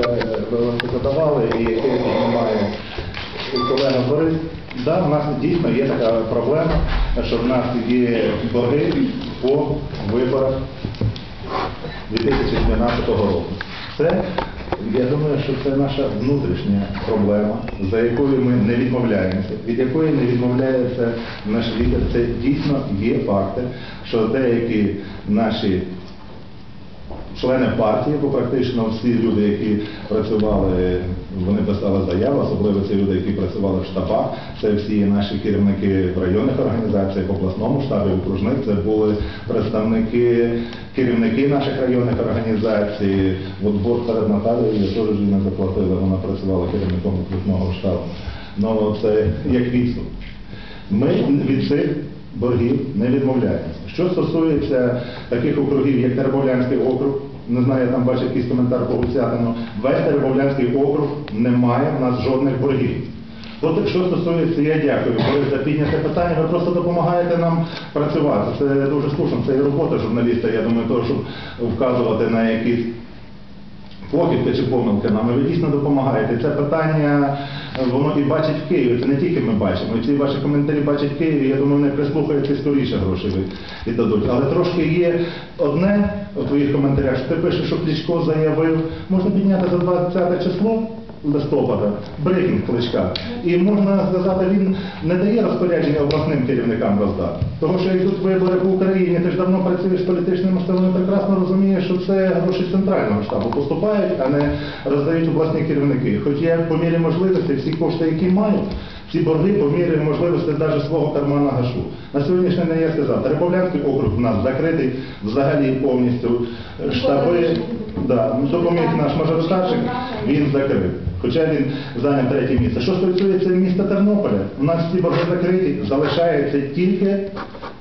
е, ви задавали і яке піднімає колега Борис. Да, в нас дійсно є така проблема, що в нас є борги по виборах 2012 року. Це, я думаю, що це наша внутрішня проблема, за якою ми не відмовляємося, від якої не відмовляється наш лідер. Це дійсно є факти, що деякі наші члени партії, бо практично всі люди, які працювали, вони писали заяви, особливо ці люди, які працювали в штабах, це всі наші керівники в районних організаціях, в обласному штабі, окружних, це були представники, керівники наших районних організацій. От борг перед Наталією теж не заплатили, вона працювала керівником окружного штабу. Ну це як відступ. Ми від цих боргів не відмовляємося. Що стосується таких округів, як Теребовлянський округ, не знаю, я там бачив якийсь коментар по Гуцятину, весь Теребовлянський округ не має в нас жодних боргів. От що стосується, я дякую Борис, за підняте питання, ви просто допомагаєте нам працювати. Це дуже слушно, це і робота журналіста, я думаю, того, щоб вказувати на якісь похибки чи помилки нам, ви дійсно допомагаєте. Це питання е, воно і бачить в Києві. Це не тільки ми бачимо. І ці ваші коментарі бачать в Києві. Я думаю, вони прислухаються і скоріше гроші ви- віддадуть. Але трошки є одне у твоїх коментарях, що ти пишеш, що Кличко заявив, можна підняти за 20 число. Листопада, брифінг кличка. І можна сказати, він не дає розпорядження обласним керівникам роздати. Тому що йдуть вибори по Україні, ти ж давно працюєш політичним штабами, прекрасно розумієш, що це гроші центрального штабу поступають, а не роздають обласні керівники. Хоч я по мірі можливості всі кошти, які маю, ці борги по мірі можливості навіть свого кармана гашу. На сьогоднішній день я сказав, Теребовлянський округ у нас закритий взагалі повністю штаби. Да, допоміг наш мажоритарщик, він закрив. Хоча він зайняв третє місце. Що стосується міста Тернополя, у нас всі борги закриті, залишається тільки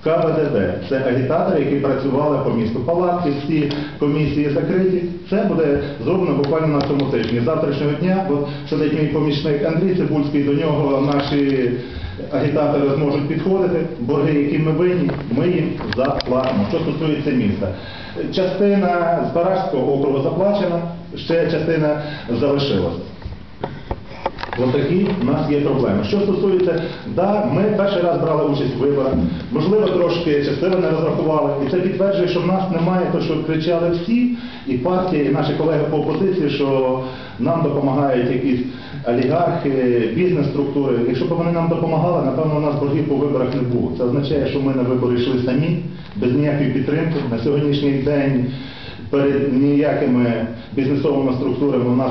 КВДД. Це агітатори, які працювали по місту. Палатки, всі комісії закриті. Це буде зроблено буквально на цьому тижні. Завтрашнього дня, бо сидить мій помічник Андрій Цибульський, до нього наші агітатори зможуть підходити. Борги, які ми винні, ми їм заплатимо. Що стосується міста. Частина з Барашського округу заплачена, ще частина залишилася. Ось такі в нас є проблеми. Що стосується, да, ми перший раз брали участь в виборах, можливо, трошки частину не розрахували, і це підтверджує, що в нас немає те, що кричали всі, і партії, і наші колеги по опозиції, що нам допомагають якісь олігархи, бізнес-структури. Якщо б вони нам допомагали, напевно, у нас боргів по виборах не було. Це означає, що ми на вибори йшли самі, без ніякої підтримки. На сьогоднішній день перед ніякими бізнесовими структурами у нас